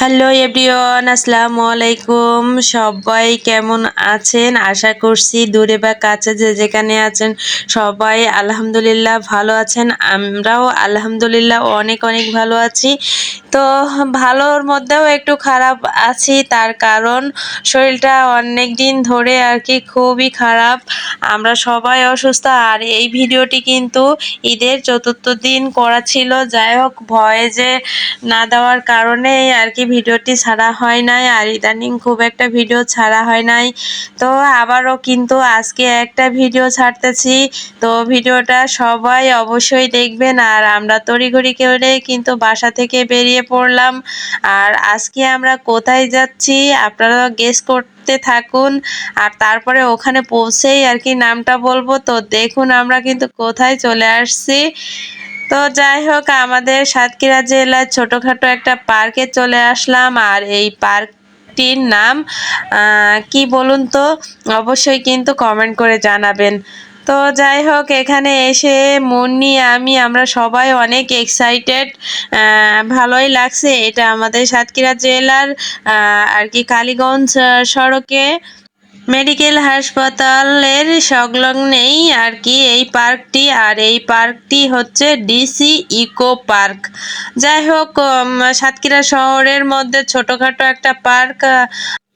Hello everyone, আসসালামু আলাইকুম। সবাই কেমন আছেন? আশা করছি দূরে বা কাছে যে যেখানে আছেন সবাই আলহামদুলিল্লাহ ভালো আছেন। আমরাও আলহামদুলিল্লাহ অনেক অনেক ভালো আছি। তো ভালোর মধ্যেও একটু খারাপ আছি, তার কারণ শরীরটা অনেক দিন ধরে আর কি খুবই খারাপ। আমরা সবাই অসুস্থ, আর এই ভিডিওটি কিন্তু ঈদের চতুর্থ দিন করা ছিল। যাই হোক, ভয়ে যে না দেওয়ার কারণে আর কি ভিডিওটি ছাড়া হয় নাই, আর ইদানিং খুব একটা ভিডিও ছাড়া হয় নাই। তো আবারও কিন্তু আজকে একটা ভিডিও ছাড়তেছি। তো ভিডিওটা সবাই অবশ্যই দেখবেন, আর আমরা তড়িঘড়ি করে কিন্তু বাসা থেকে বেরিয়ে পড়লাম। আর আজকে আমরা কোথায় যাচ্ছি, আপনারা গেস করতে থাকুন। আর তারপরে ওখানে পৌঁছেই আর কি নামটা বলব। তো দেখুন আমরা কিন্তু কোথায় চলে আসছি। তো যাই হোক, আমাদের সাতক্ষীরা জেলার ছোটোখাটো একটা পার্কে চলে আসলাম, আর এই পার্কটির নাম কি বলুন তো, অবশ্যই কিন্তু কমেন্ট করে জানাবেন। তো যাই হোক, এখানে এসে মুন্নি আমি, আমরা সবাই অনেক এক্সাইটেড ভালোই লাগছে। এটা আমাদের সাতক্ষীরা জেলার আর কি কালীগঞ্জ সড়কে। মেডিকেল হাসপাতালের সংলগ্নেই আর কি এই পার্কটি, আর এই পার্কটি হচ্ছে ডিসি ইকো পার্ক। যাই হোক সাতক্ষীরা শহরের মধ্যে ছোটোখাটো একটা পার্ক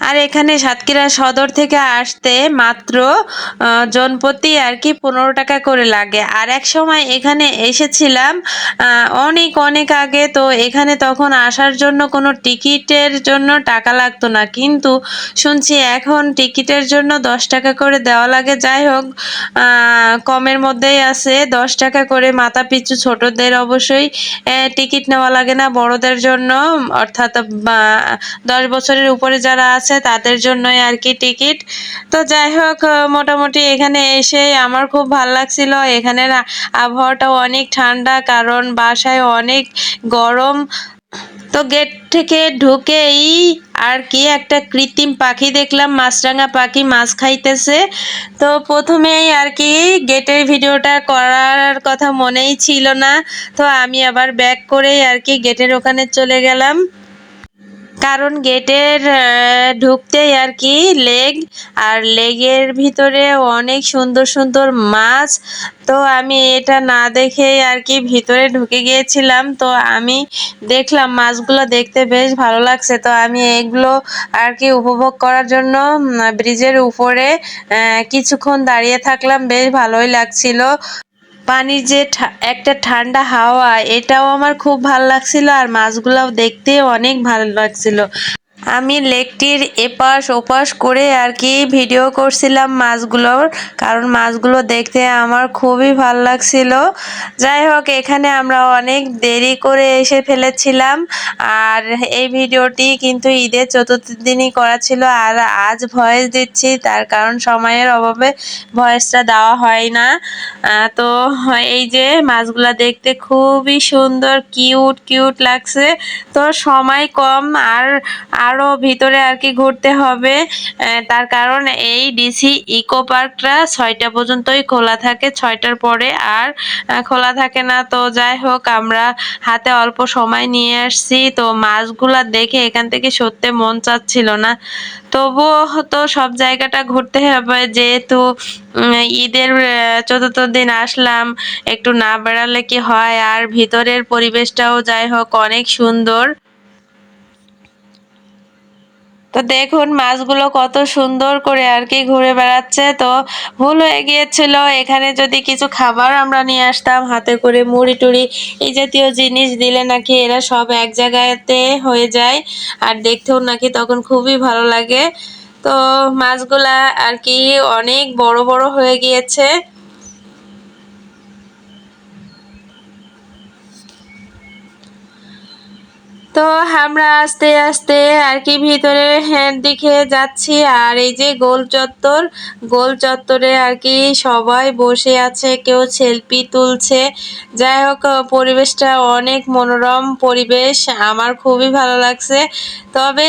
আর এখানে সাতক্ষীরা সদর থেকে আসতে মাত্র জনপ্রতি আর কি পনেরো টাকা করে লাগে। আর এক সময় এখানে এসেছিলাম অনেক অনেক আগে, তো এখানে তখন আসার জন্য কোনো টিকিটের জন্য টাকা লাগতো না। কিন্তু শুনছি এখন টিকিটের জন্য দশ টাকা করে দেওয়া লাগে। যাই হোক কমের মধ্যেই আছে। দশ টাকা করে মাথা পিছু ছোটদের অবশ্যই টিকিট নেওয়া লাগে না বড়দের জন্য। অর্থাৎ দশ বছরের উপরে যারা আছে তাদের জন্যই আর কি টিকিট। তো যাই হোক মোটামুটি এখানে এসে আমার খুব ভালো লাগছিল। এখানের আবহাওয়াটাও অনেক ঠান্ডা, কারণ বাসায় অনেক গরম। তো গেট থেকে ঢুকেই আর কি একটা কৃত্রিম পাখি দেখলাম, মাছরাঙা পাখি মাছ খাইতেছে। তো প্রথমেই আর কি গেটের ভিডিওটা করার কথা মনেই ছিল না। তো আমি আবার ব্যাক করেই আর কি গেটের ওখানে চলে গেলাম। কারণ গেটের ঢুকতেই আর কি লেগ, আর লেগের ভিতরে অনেক সুন্দর সুন্দর মাছ। তো আমি এটা না দেখেই আর কি ভিতরে ঢুকে গিয়েছিলাম। তো আমি দেখলাম মাছগুলো দেখতে বেশ ভালো লাগছে। তো আমি এগুলো আর কি উপভোগ করার জন্য ব্রিজের উপরে কিছুক্ষণ দাঁড়িয়ে থাকলাম। বেশ ভালোই লাগছিল। পানির যে একটা ঠান্ডা হাওয়া, এটাও আমার খুব ভালো লাগছিল আর মাছগুলাও দেখতে অনেক ভালো লাগছিল। আমি লেকটির এপাশ ওপাশ করে আর কি ভিডিও করছিলাম মাছগুলোর, কারণ মাছগুলো দেখতে আমার খুবই ভালো লাগছিল। যাই হোক, এখানে আমরা অনেক দেরি করে এসে ফেলেছিলাম, আর এই ভিডিওটি কিন্তু ঈদের চতুর্থ দিনই করা ছিল, আর আজ ভয়েস দিচ্ছি, তার কারণ সময়ের অভাবে ভয়েসটা দেওয়া হয় না। তো এই যে মাছগুলো দেখতে খুবই সুন্দর, কিউট কিউট লাগছে। তো সময় কম আর আরও ভিতরে আর কি ঘুরতে হবে। তার কারণ এই ডিসি ইকো পার্কটা ছয়টা পর্যন্তই খোলা থাকে, ছয়টার পরে আর খোলা থাকে না। তো যাই হোক, আমরা হাতে অল্প সময় নিয়ে আসছি। তো মাছগুলা দেখে এখান থেকে সত্যি মন চাচ্ছিল না। তবুও তো সব জায়গাটা ঘুরতে হবে। যেহেতু ঈদের চতুর্থ দিন আসলাম, একটু না বেড়ালে কি হয়? আর ভিতরের পরিবেশটাও যাই হোক, অনেক সুন্দর। তো দেখুন, মাছগুলো কত সুন্দর করে আর কি ঘুরে বেড়াচ্ছে। তো ভুল হয়ে গিয়েছিল। এখানে যদি কিছু খাবার আমরা নিয়ে আসতাম, হাতে করে মুড়ি টুড়ি, এই জাতীয় জিনিস দিলে নাকি এরা সব এক জায়গাতে হয়ে যায়। আর দেখতেও নাকি তখন খুবই ভালো লাগে। তো মাছগুলা আর কি অনেক বড় বড় হয়ে গিয়েছে। তো আমরা আস্তে আস্তে আর কি ভিতরে দিকে যাচ্ছি। আর এই যে গোল চত্বর, গোল চত্বরে আর কি সবাই বসে আছে, কেউ সেলফি তুলছে। যাই হোক, পরিবেশটা অনেক মনোরম পরিবেশ, আমার খুবই ভালো লাগছে। তবে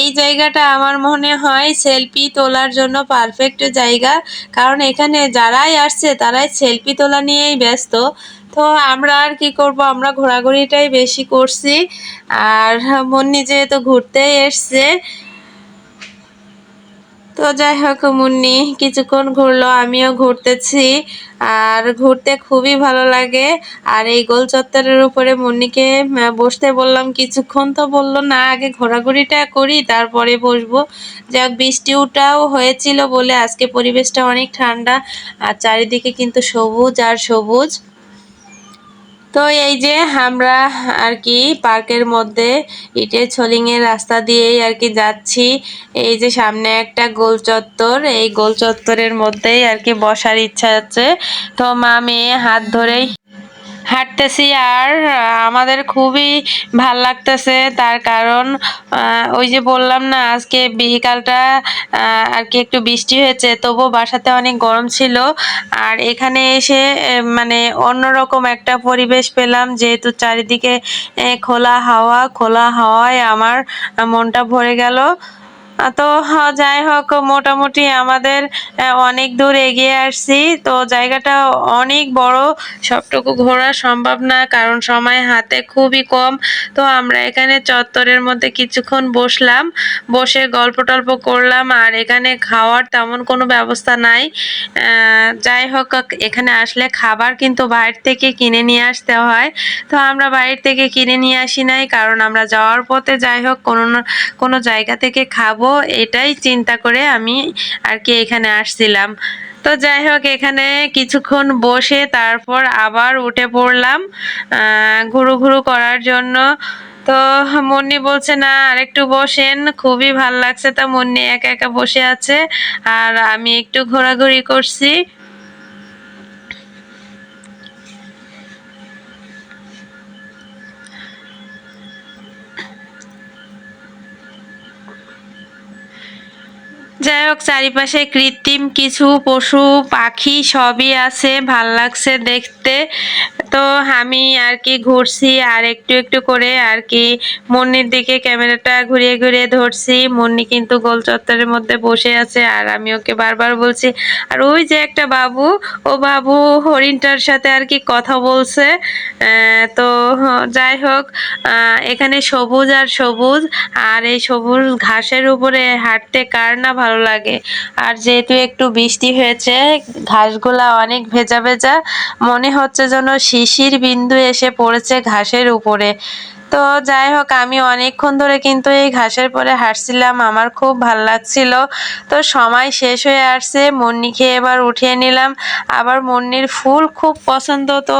এই জায়গাটা আমার মনে হয় সেলফি তোলার জন্য পারফেক্ট জায়গা। কারণ এখানে যারাই আসছে, তারাই সেলফি তোলা নিয়েই ব্যস্ত। তো আমরা আর কি করব? আমরা ঘোরাঘুরিটাই বেশি করছি। আর মুন্নি যেহেতু ঘুরতেই এসছে, তো যাই হোক মুন্নি, কিছুক্ষণ ঘুরলো, আমিও ঘুরতেছি। আর ঘুরতে খুবই ভালো লাগে। আর এই গোল চত্বরের উপরে মুন্নিকে বসতে বললাম কিছুক্ষণ, তো বলল, না, আগে ঘোরাঘুরিটা করি, তারপরে বসবো। যাক বৃষ্টিটাও হয়েছিল বলে আজকে পরিবেশটা অনেক ঠান্ডা। আর চারিদিকে কিন্তু সবুজ আর সবুজ। তো এই যে আমরা আর কি পার্কের মধ্যে ইটের ছলিংয়ের রাস্তা দিয়েই আর কি যাচ্ছি। এই যে সামনে একটা গোল চত্বর, এই গোল চত্বরের মধ্যেই আর কি বসার ইচ্ছা আছে। তো মা মেয়ে হাত ধরেই হাঁটতেছি আর আমাদের খুবই ভালো লাগতেছে। তার কারণ ওই যে বললাম না, আজকে বিকালটা আর কি একটু বৃষ্টি হয়েছে তবু বাসাতে অনেক গরম ছিল। আর এখানে এসে মানে অন্যরকম একটা পরিবেশ পেলাম, যেহেতু চারিদিকে খোলা হাওয়া, খোলা হাওয়ায় আমার মনটা ভরে গেল। তো যাই হোক, মোটামুটি আমাদের অনেক দূর এগিয়ে আসছি। তো জায়গাটা অনেক বড়, সবটুকু ঘোরা সম্ভব না, কারণ সময় হাতে খুবই কম। তো আমরা এখানে চত্বরের মধ্যে কিছুক্ষণ বসলাম, বসে গল্প টল্প করলাম, আর এখানে খাওয়ার তেমন কোনো ব্যবস্থা নাই। যাই হোক, এখানে আসলে খাবার কিন্তু বাইরে থেকে কিনে নিয়ে আসতে হয়। তো আমরা বাইরে থেকে কিনে নিয়ে আসি নাই, কারণ আমরা যাওয়ার পথে যাই হোক, কোনো কোনো জায়গা থেকে খাব। এটাই চিন্তা করে আমি আর কি এখানে আসছিলাম। তো যাই হোক, এখানে কিছুক্ষণ বসে তারপর আবার উঠে পড়লাম ঘুরু ঘুরু করার জন্য। তো মুন্নি বলছে, না আরেকটু বসেন, খুবই ভালো লাগছে। তা মুন্নি একা একা বসে আছে, আর আমি একটু ঘোরাঘুরি করছি। যাই হোক চারিপাশে কৃত্রিম কিছু পশু পাখি সবই আছে ভালো লাগছে দেখতে। তো আমি আর কি ঘুরছি আর একটু একটু করে আর কি মুন্নির দিকে ক্যামেরাটা ঘুরিয়ে ঘুরিয়ে ধরছি। মুন্নি কিন্তু গোল চত্বরের মধ্যে বসে আছে আর আমি ওকে বারবার বলছি, আর ওই যে একটা বাবু, ও বাবু হরিণটার সাথে আর কি কথা বলছে। তো যাই হোক এখানে সবুজ আর সবুজ আর এই সবুজ ঘাসের উপরে হাঁটতে কার না ভালো লাগে। আর যেহেতু একটু বৃষ্টি হয়েছে, ঘাসগুলা অনেক ভেজা ভেজা, মনে হচ্ছে যেন শিশির বিন্দু এসে পড়েছে ঘাসের উপরে। তো যাই হোক, আমি অনেকক্ষণ ধরে কিন্তু এই ঘাসের পরে হাঁটছিলাম, আমার খুব ভালো লাগছিল। তো সময় শেষ হয়ে আসছে, মুন্নি খেয়ে এবার উঠিয়ে নিলাম। আবার মুন্নির ফুল খুব পছন্দ, তো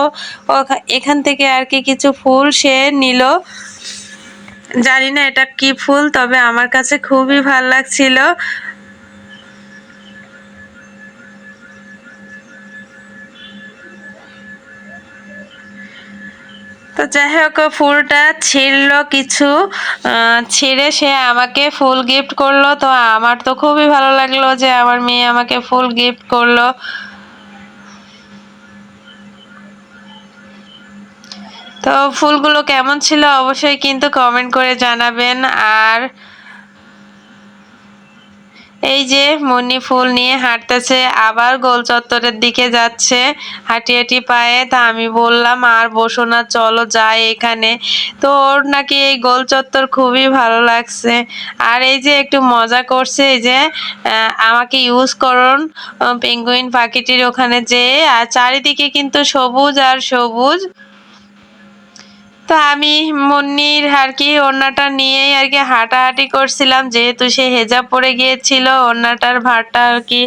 এখান থেকে আর কি কিছু ফুল সে নিল। জানি না এটা কি ফুল, তবে আমার কাছে খুবই ভালো লাগছিল। তো যাই হোক, ফুলটা ছিঁড়ল কিছু ছিঁড়ে সে আমাকে ফুল গিফট করল। তো আমার তো খুবই ভালো লাগল যে আমার মেয়ে আমাকে ফুল গিফট করল। তো ফুলগুলো কেমন ছিল অবশ্যই কিন্তু কমেন্ট করে জানাবেন। আর এই যে মনি ফুল নিয়ে হাঁটতেছে, আবার গোল চত্বরের দিকে যাচ্ছে। হাঁটি হাঁটি পায়ে, তা আমি বললাম, আর বসো না, চলো যাই এখানে। তো ওর নাকি এই গোল চত্বর খুবই ভালো লাগছে। আর এই যে একটু মজা করছে, এই যে আমাকে ইউজ করুন পেঙ্গুইন পাখিটির ওখানে যেয়ে। আর চারিদিকে কিন্তু সবুজ আর সবুজ। তো আমি মুন্নির আর কি ওড়নাটা নিয়েই আর কি হাঁটাহাঁটি করছিলাম, যেহেতু সে হেজাব পড়ে গিয়েছিল, ওড়নাটার ভারটা আর কি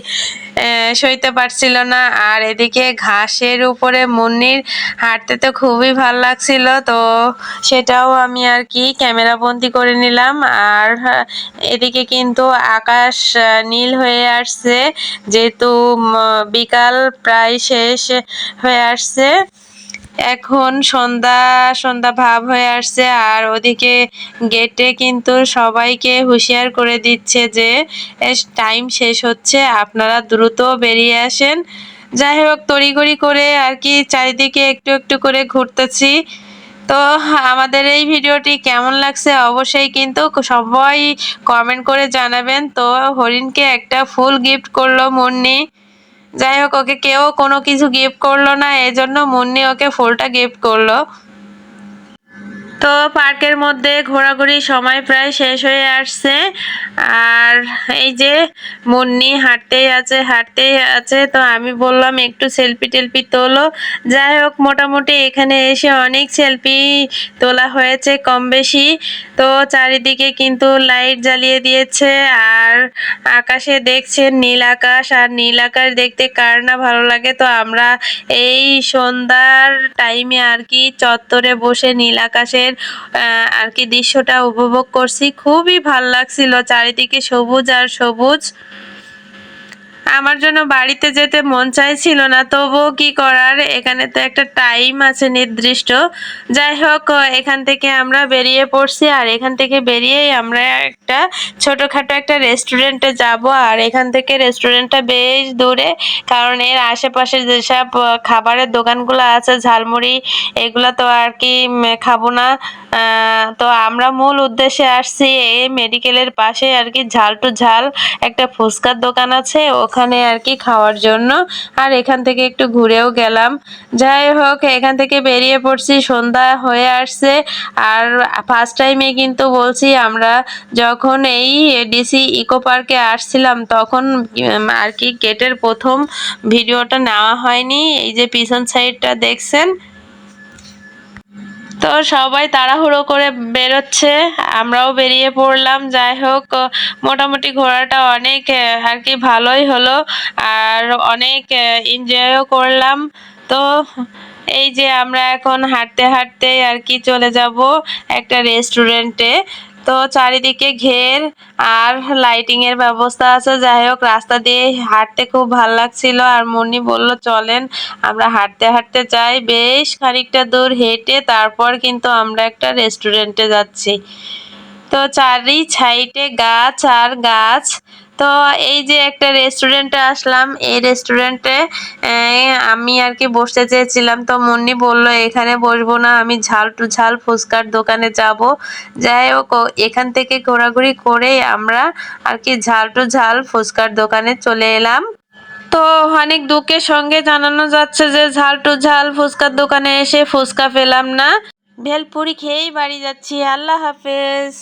সইতে পারছিল না। আর এদিকে ঘাসের উপরে মুন্নির হাঁটতে তো খুবই ভালো লাগছিল, তো সেটাও আমি আর কি ক্যামেরা বন্দি করে নিলাম। আর এদিকে কিন্তু আকাশ নীল হয়ে আসছে, যেহেতু বিকাল প্রায় শেষ হয়ে আসছে। এখন সন্ধ্যা সন্ধ্যা ভাব হয়ে আসছে আর ওদিকে গেটে কিন্তু সবাইকে হুঁশিয়ার করে দিচ্ছে যে টাইম শেষ হচ্ছে, আপনারা দ্রুত বেরিয়ে আসেন। যাই হোক, তড়িঘড়ি করে আর কি চারিদিকে একটু একটু করে ঘুরতেছি। তো আমাদের এই ভিডিওটি কেমন লাগছে অবশ্যই কিন্তু সবাই কমেন্ট করে জানাবেন। তো হরিণকে একটা ফুল গিফট করল মুন্নি। যাই হোক, ওকে কেউ কোনো কিছু গিফট করল না এজন্য মুন্নি ওকে ফুলটা গিফট করল। তো পার্কের মধ্যে ঘোরাঘুরি সময় প্রায় শেষ হয়ে আসছে। আর এই যে মুন্নি হাঁটতেই আছে হাঁটতেই আছে। তো আমি বললাম, একটু সেলফি টেলফি তোলো। যাই হোক, মোটামুটি এখানে এসে অনেক সেলফি তোলা হয়েছে কম বেশি তো চারিদিকে কিন্তু লাইট জ্বালিয়ে দিয়েছে আর আকাশে দেখছেন নীল আকাশ। আর নীল আকাশ দেখতে কার না ভালো লাগে? তো আমরা এই সন্ধ্যার টাইমে আর কি চত্বরে বসে নীল আকাশের আর কি দৃশ্যটা উপভোগ করছি। খুবই ভালো লাগছিল চারিদিকে সবুজ আর সবুজ। আমার জন্য বাড়িতে যেতে মন চাইছিল না, তবুও কি করার? এখানে তো একটা টাইম আছে নির্দিষ্ট। যাই হোক, এখান থেকে আমরা বেরিয়ে পড়ছি আর এখান থেকে বেরিয়েই আমরা একটা ছোটোখাটো একটা রেস্টুরেন্টে যাব। আর এখান থেকে রেস্টুরেন্টটা বেশ দূরে, কারণ এর আশেপাশে যেসব খাবারের দোকানগুলো আছে, ঝালমুড়ি, এগুলো তো আর কি খাব না। তো আমরা মূল উদ্দেশ্যে আসছি এই মেডিকেলের পাশে আর কি, ঝাল টু ঝাল একটা ফুচকার দোকান আছে। ওখানে আর কি খাওয়ার জন্য। আর এখান থেকে একটু ঘুরেও গেলাম। যাই হোক, এখান থেকে বেরিয়ে পড়ছি, সন্ধ্যা হয়ে আসছে। আর ফার্স্ট টাইমে কিন্তু বলছি, আমরা যখন এই ডিসি ইকো পার্কে আসছিলাম, তখন আর কি গেটের প্রথম ভিডিওটা নেওয়া হয়নি। এই যে পিছন সাইডটা দেখছেন তো সবাই তাড়াহুড়ো করে বেরোচ্ছে, আমরাও বেরিয়ে পড়লাম, যাই হোক মোটামুটি ঘোরাটা অনেক আর কি ভালোই হলো, আর অনেক এনজয়ও করলাম। তো এই যে আমরা এখন হাঁটতে হাঁটতে আর কি চলে যাব একটা রেস্টুরেন্টে তো চারিদিকে ঘের আর লাইটিং এর ব্যবস্থা আছে। যাই হোক, রাস্তা দিয়ে হাঁটতে খুব ভালো লাগছিল। আর মুন্নি বলল, চলেন, আমরা হাঁটতে হাঁটতে যাই। বেশ খানিকটা দূর হেঁটে তারপর কিন্তু আমরা একটা রেস্টুরেন্টে যাচ্ছি। তো চারি ছাইটে গাছ আর গাছ তো এই যে একটা রেস্টুরেন্টে আসলাম। এই রেস্টুরেন্টে আমি আর কি বসতে চেয়েছিলাম। তো মুন্নি বলল, এখানে বসবো না, আমি ঝাল টু ঝাল ফুচকার দোকানে যাব। যাই হোক এখান থেকে ঘোরাঘুরি করে আমরা আর কি ঝাল টু ঝাল ফুচকার দোকানে চলে এলাম। তো অনেক দুঃখের সঙ্গে জানানো যাচ্ছে যে, ঝাল টু ঝাল ফুচকার দোকানে এসে ফুচকা পেলাম না। ভেলপুরি খেয়েই বাড়ি যাচ্ছি। আল্লাহ হাফেজ।